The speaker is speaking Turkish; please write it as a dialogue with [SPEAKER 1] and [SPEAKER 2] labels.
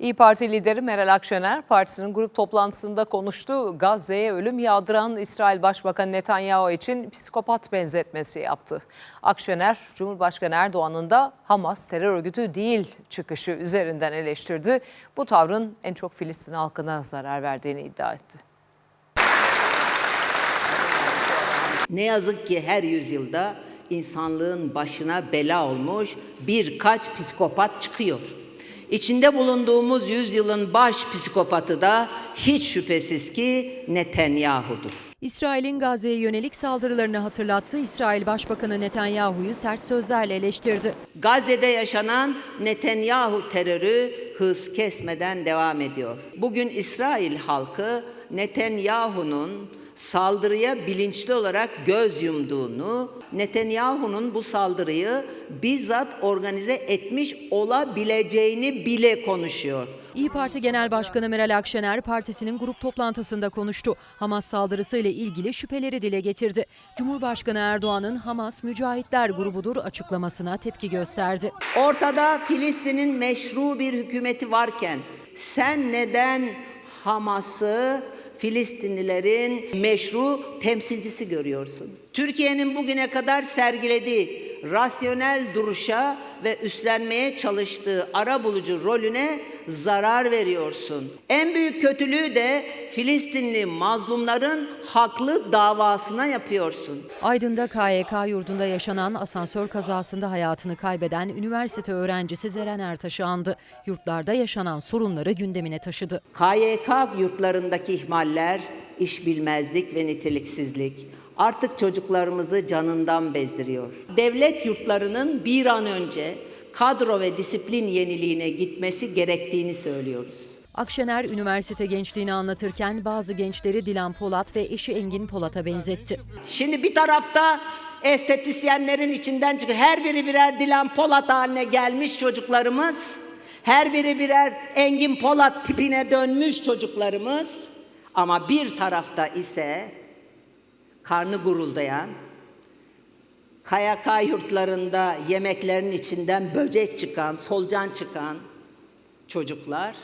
[SPEAKER 1] İyi Parti lideri Meral Akşener partisinin grup toplantısında konuştu. Gazze'ye ölüm yağdıran İsrail Başbakanı Netanyahu için psikopat benzetmesi yaptı. Akşener, Cumhurbaşkanı Erdoğan'ın da Hamas terör örgütü değil çıkışı üzerinden eleştirdi. Bu tavrın en çok Filistin halkına zarar verdiğini iddia etti.
[SPEAKER 2] Ne yazık ki her yüzyılda insanlığın başına bela olmuş birkaç psikopat çıkıyor. İçinde bulunduğumuz yüzyılın baş psikopatı da hiç şüphesiz ki Netanyahu'dur.
[SPEAKER 3] İsrail'in Gazze'ye yönelik saldırılarını hatırlattı. İsrail Başbakanı Netanyahu'yu sert sözlerle eleştirdi.
[SPEAKER 2] Gazze'de yaşanan Netanyahu terörü hız kesmeden devam ediyor. Bugün İsrail halkı Netanyahu'nun saldırıya bilinçli olarak göz yumduğunu, Netanyahu'nun bu saldırıyı bizzat organize etmiş olabileceğini bile konuşuyor.
[SPEAKER 3] İyi Parti Genel Başkanı Meral Akşener partisinin grup toplantısında konuştu. Hamas saldırısıyla ilgili şüpheleri dile getirdi. Cumhurbaşkanı Erdoğan'ın Hamas Mücahitler grubudur açıklamasına tepki gösterdi.
[SPEAKER 2] Ortada Filistin'in meşru bir hükümeti varken sen neden Hamas'ı Filistinlilerin meşru temsilcisi görüyorsun? Türkiye'nin bugüne kadar sergilediği rasyonel duruşa ve üstlenmeye çalıştığı arabulucu rolüne zarar veriyorsun. En büyük kötülüğü de Filistinli mazlumların haklı davasına yapıyorsun.
[SPEAKER 3] Aydın'da KYK yurdunda yaşanan asansör kazasında hayatını kaybeden üniversite öğrencisi Zeren Ertaş'ı andı. Yurtlarda yaşanan sorunları gündemine taşıdı.
[SPEAKER 2] KYK yurtlarındaki ihmaller, iş bilmezlik ve niteliksizlik artık çocuklarımızı canından bezdiriyor. Devlet yurtlarının bir an önce kadro ve disiplin yeniliğine gitmesi gerektiğini söylüyoruz.
[SPEAKER 3] Akşener üniversite gençliğini anlatırken bazı gençleri Dilan Polat ve eşi Engin Polat'a benzetti.
[SPEAKER 2] Şimdi bir tarafta estetisyenlerin içinden çıkıyor. Her biri birer Dilan Polat haline gelmiş çocuklarımız. Her biri birer Engin Polat tipine dönmüş çocuklarımız. Ama bir tarafta ise karnı guruldayan, KYK yurtlarında yemeklerin içinden böcek çıkan, solucan çıkan çocuklar